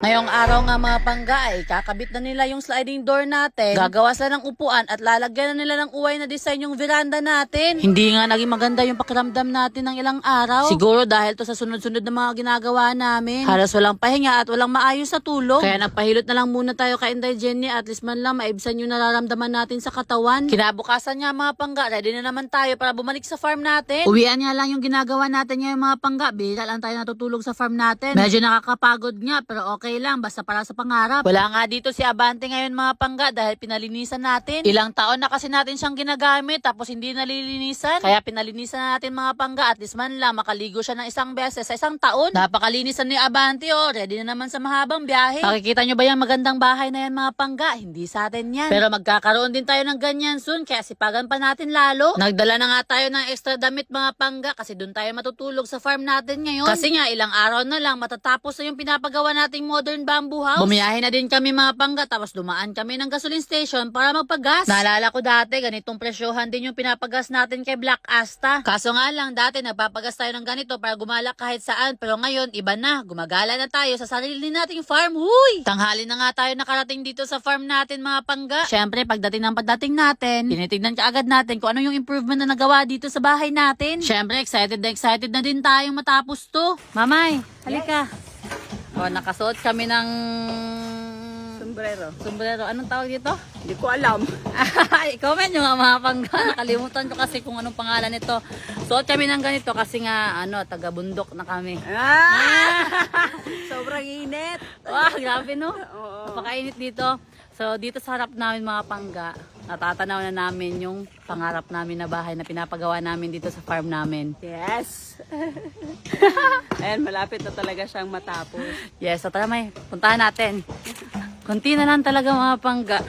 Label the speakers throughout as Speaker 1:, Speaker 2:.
Speaker 1: Ngayong araw nga mga pangga ay kakabit na nila yung sliding door natin. Gagawa sila ng upuan at lalagyan na nila ng uway na design yung veranda natin. Hindi nga naging maganda yung pakiramdam natin ng ilang araw. Siguro dahil to sa sunod-sunod na mga ginagawa namin. Halos walang pahinga at walang maayos sa tulog. Kaya nagpahilot na lang muna tayo kay Inday Jenny at least man lang maibsan yung nararamdaman natin sa katawan. Kinabukasan nga mga pangga, ready na naman tayo para bumalik sa farm natin. Uwian nga lang yung ginagawa natin ngayon mga pangga. Bihira lang tayo natutulog sa farm natin. Medyo nakakapagod nga pero okay lang basta para sa pangarap. Wala nga dito si Abante ngayon mga pangga dahil pinalinisan natin. Ilang taon na kasi natin siyang ginagamit tapos hindi nalilinisan. Kaya pinalinisan natin mga pangga at least man lang makaligo siya ng isang beses sa isang taon. Napakalinisan ni Abante oh. Ready na naman sa mahabang biyahe. Makikita nyo ba yung magandang bahay na yan mga pangga? Hindi sa atin yan. Pero magkakaroon din tayo ng ganyan soon kaya sipagan pa natin lalo. Nagdala na nga tayo ng extra damit mga pangga kasi doon tayo matutulog sa farm natin ngayon. Kasi nga ilang araw na lang matatapos na yung pinapagawa nating modern bamboo house. Bumiyahe na din kami mga pangga tapos dumaan kami ng gasoline station para magpagas. Naalala ko dati ganitong presyohan din yung pinapagas natin kay Black Asta. Kaso nga lang dati nagpapagas tayo ng ganito para gumala kahit saan pero ngayon iba na. Gumagala na tayo sa sarili nating farm. Huy! Tanghali na nga tayo nakarating dito sa farm natin mga pangga. Syempre pagdating ng pagdating natin, tinitignan ka agad natin kung ano yung improvement na nagawa dito sa bahay natin. Syempre excited na excited na din tayong matapos to. Mamay, halika. O, nakasuot kami ng
Speaker 2: Sombrero.
Speaker 1: sombrero. Anong tawag dito?
Speaker 2: Hindi ko alam.
Speaker 1: I-comment nyo nga mga pangga. Nakalimutan ko kasi kung anong pangalan nito. Suot kami ng ganito kasi nga, ano, taga-bundok na kami.
Speaker 2: Ah! Sobrang init.
Speaker 1: Wow, grabe no?
Speaker 2: Oo.
Speaker 1: Napakainit dito. So, dito sa harap namin mga pangga, natatanaw na namin yung pangarap namin na bahay na pinapagawa namin dito sa farm namin.
Speaker 2: Yes. Ayan, malapit na talaga siyang matapos.
Speaker 1: Yes, so tara may, puntahan natin. Kunti na lang talaga mga pangga.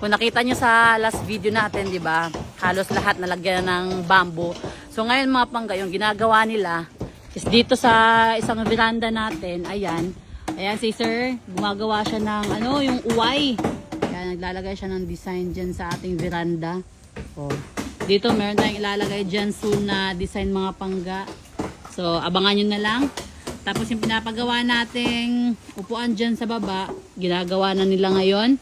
Speaker 1: Kung nakita nyo sa last video natin, di ba? Halos lahat nalagyan na ng bamboo. So ngayon mga pangga, yung ginagawa nila is dito sa isang veranda natin, ayan. Ayan si sir, gumagawa siya ng ano, yung uway. Naglalagay siya ng design dyan sa ating veranda. Oh. Dito meron tayong ilalagay dyan soon na design mga pangga. So, abangan nyo na lang. Tapos yung pinapagawa nating upuan dyan sa baba, ginagawa na nila ngayon.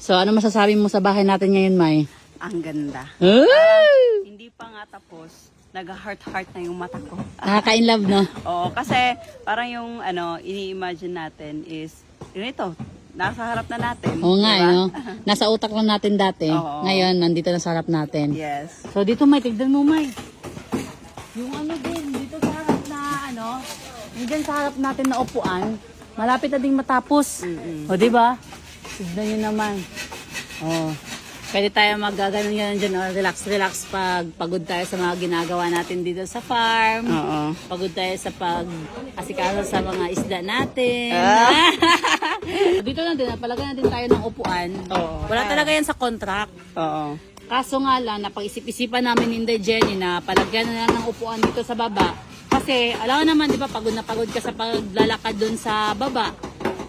Speaker 1: So, ano masasabi mo sa bahay natin ngayon, May?
Speaker 2: Ang ganda.
Speaker 1: Ay!
Speaker 2: Hindi pa nga tapos. Nag-heart-heart na yung mata ko.
Speaker 1: Nakaka-in love, no?
Speaker 2: Oo, kasi parang yung ano, ini-imagine natin is, yun ito, nasa harap na natin.
Speaker 1: Oo nga,
Speaker 2: di ba?
Speaker 1: eh, no? Nasa utak lang natin dati.
Speaker 2: Oo.
Speaker 1: Ngayon, nandito na sa harap natin.
Speaker 2: Yes.
Speaker 1: So, dito, May, tignan mo, May. Yung ano din, dito sa harap na, ano, yung dyan sa harap natin na upuan, malapit na ding matapos.
Speaker 2: Mm-mm.
Speaker 1: O, di ba? Tignan nyo naman. O, pwede tayo magaganon ganon dyan, o, relax, relax pag pagod tayo sa mga ginagawa natin dito sa farm.
Speaker 2: Oo.
Speaker 1: Pagod tayo sa pag asikaso sa mga isda natin.
Speaker 2: Ah.
Speaker 1: dito na din, palagyan na din tayo ng upuan.
Speaker 2: Oo.
Speaker 1: Wala talaga yan sa contract.
Speaker 2: Oo.
Speaker 1: Kaso nga lang, napag-isip-isipan namin ni Inday Jenny na palagyan na lang ng upuan dito sa baba. Kasi, alam naman, di ba, pagod na pagod ka sa paglalakad doon sa baba.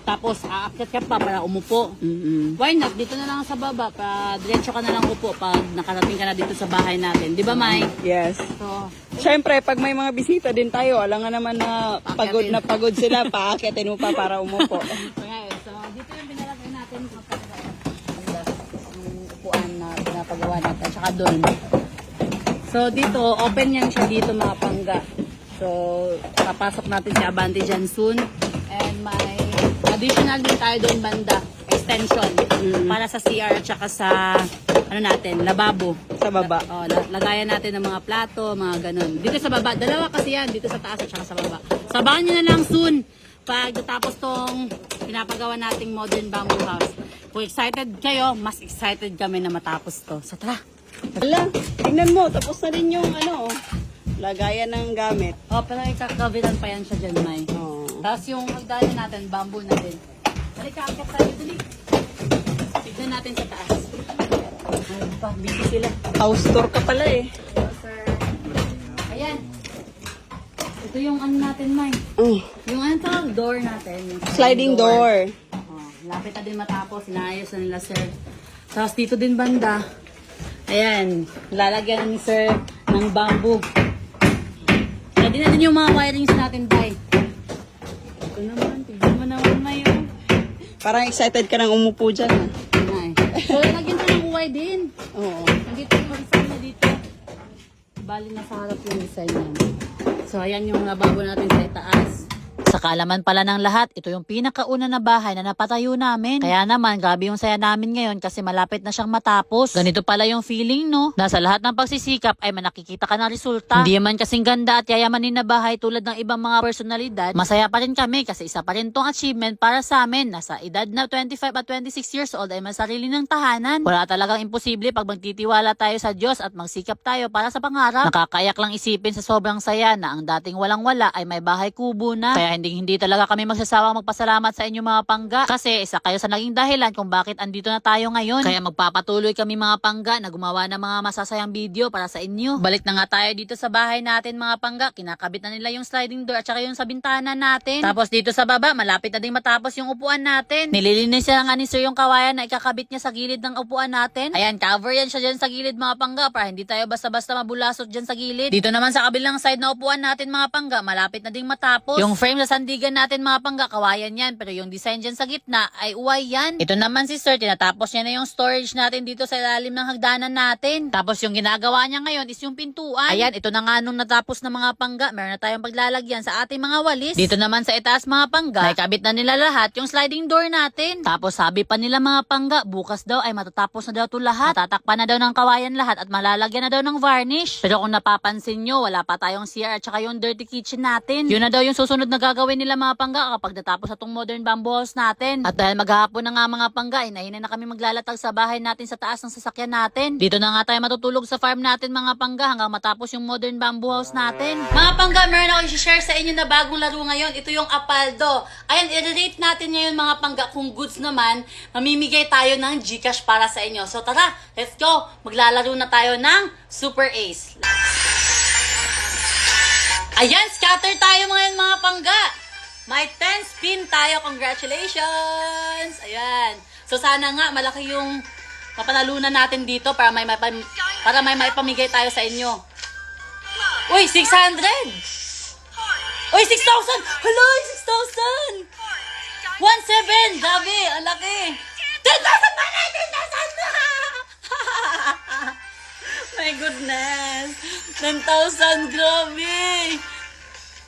Speaker 1: Tapos, aakyat ka pa para umupo.
Speaker 2: Mm-mm.
Speaker 1: Why not? Dito na lang sa baba, pa diretso ka na lang upo pag nakarating ka na dito sa bahay natin. Di ba, Mai?
Speaker 2: Yes.
Speaker 1: So,
Speaker 2: Siyempre, pag may mga bisita din tayo, alam nga naman na pagod na pagod sila, paakyatin mo pa para umupo.
Speaker 1: so, dito yung pinalagay natin kapag yung upuan na pinapagawa natin. Tsaka doon. So, dito, open yan siya dito mga pangga. So, papasok natin si Abante dyan soon. And may additional din tayo doon banda. Extension. Para sa CR at saka sa, ano natin, lababo.
Speaker 2: Sa baba.
Speaker 1: Oh, la- lagayan natin ng mga plato, mga ganun. Dito sa baba, dalawa kasi yan, dito sa taas at saka sa baba. Sabahan nyo na lang soon pag natapos tong pinapagawa nating modern bamboo house. Kung excited kayo, mas excited kami na matapos to. So tara!
Speaker 2: Hala, tingnan mo, tapos na rin yung ano, lagayan ng gamit.
Speaker 1: Oh, pero ikakabilan pa yan siya dyan, May.
Speaker 2: Oo.
Speaker 1: Tapos yung hagdanan natin, bamboo na din. Halika, akit tayo, dali. Tignan natin sa taas. Ay, pa, busy sila.
Speaker 2: House tour ka pala eh.
Speaker 1: Hello, sir. Ayan. Ito yung ano natin, May.
Speaker 2: Oh,
Speaker 1: Yung ano tawag, door natin. Yung
Speaker 2: sliding door.
Speaker 1: Oh, lapit na din matapos. Inaayos na nila, sir. Tapos dito din banda. Ayan. Lalagyan ni sir ng bamboo. Ready na din yung mga wirings natin, Day. Naman. Tignan mo naman, May. oh.
Speaker 2: Parang excited ka nang umupo dyan. ah.
Speaker 1: So, lagyan ko ng uway din.
Speaker 2: Oo.
Speaker 1: Nandito yung design na dito. Bali na sa harap yung design niya. So, ayan yung lababo natin sa itaas. Sa kalaman pala ng lahat, ito yung pinakauna na bahay na napatayo namin. Kaya naman, grabe yung saya namin ngayon kasi malapit na siyang matapos. Ganito pala yung feeling, no? Nasa lahat ng pagsisikap ay manakikita ka ng resulta. Hindi man kasing ganda at yayamanin na bahay tulad ng ibang mga personalidad. Masaya pa rin kami kasi isa pa rin tong achievement para sa amin. Nasa edad na 25 at 26 years old ay may sarili ng tahanan. Wala talagang imposible pag magtitiwala tayo sa Diyos at magsikap tayo para sa pangarap. Nakakayak lang isipin sa sobrang saya na ang dating walang-wala ay may bahay kubo na. Kaya hindi hindi talaga kami magsasawang magpasalamat sa inyo mga pangga kasi isa kayo sa naging dahilan kung bakit andito na tayo ngayon. Kaya magpapatuloy kami mga pangga na gumawa ng mga masasayang video para sa inyo. Balik na nga tayo dito sa bahay natin mga pangga. Kinakabit na nila yung sliding door at saka yung sa bintana natin. Tapos dito sa baba, malapit na din matapos yung upuan natin. Nililinis siya nga ni Sir yung kawayan na ikakabit niya sa gilid ng upuan natin. Ayan, cover yan siya dyan sa gilid mga pangga para hindi tayo basta-basta mabulasot dyan sa gilid. Dito naman sa kabilang side na upuan natin mga pangga, malapit na ding matapos. Yung frame sa sandigan natin mga pangga, kawayan yan. Pero yung design dyan sa gitna ay uway yan. Ito naman si Sir, tinatapos niya na yung storage natin dito sa ilalim ng hagdanan natin. Tapos yung ginagawa niya ngayon is yung pintuan. Ayan, ito na nga nung natapos ng mga pangga, meron na tayong paglalagyan sa ating mga walis. Dito naman sa itaas mga pangga, may kabit na nila lahat yung sliding door natin. Tapos sabi pa nila mga pangga, bukas daw ay matatapos na daw to lahat. Matatakpan na daw ng kawayan lahat at malalagyan na daw ng varnish. Pero kung napapansin nyo, wala pa tayong CR at saka yung dirty kitchen natin. Yun na daw yung susunod na gagawin nila mga pangga kapag natapos na tong modern bamboo house natin. At dahil maghahapon na nga mga pangga, inahin na kami maglalatag sa bahay natin sa taas ng sasakyan natin. Dito na nga tayo matutulog sa farm natin mga pangga hanggang matapos yung modern bamboo house natin. Mga pangga, meron ako i-share sa inyo na bagong laro ngayon. Ito yung Apaldo. Ayan, i-rate natin ngayon mga pangga. Kung goods naman, mamimigay tayo ng Gcash para sa inyo. So tara, let's go. Maglalaro na tayo ng Super Ace. Ayan, scatter tayo ngayon mga pangga. May 10 spin tayo. Congratulations! Ayan. So sana nga malaki yung mapanalunan natin dito para may mapam- para may maipamigay tayo sa inyo. Uy, 600! Uy, 6,000! Hello, 6,000! 1,700! Grabe, ang laki! 10,000 pa na! 10,000 My goodness! 10,000! Grabe!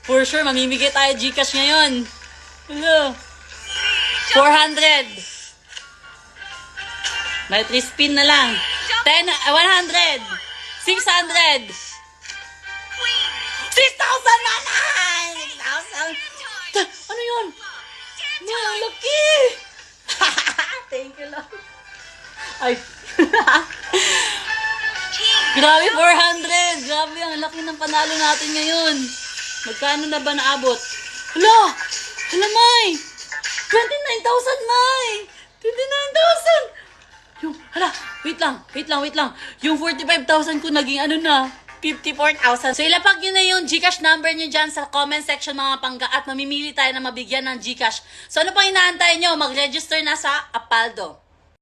Speaker 1: For sure, mamimigay tayo Gcash ngayon. Hello. 400. May 3 spin na lang. 10, ah, 100. 600. 6,000 na na! 6,000. Ta- Ano yun? May ang laki! Thank you, Lord. Ay. Grabe, 400! Grabe, ang laki ng panalo natin ngayon. Magkano na ba naabot? Hala! Hala, May! 29,000, May! 29,000! Yung, hala, wait lang, wait lang, wait lang. Yung 45,000 ko naging ano na, 54,000. So, ilapag nyo na yung Gcash number nyo dyan sa comment section mga pangga at mamimili tayo na mabigyan ng Gcash. So, ano pang inaantay nyo? Mag-register na sa Apaldo.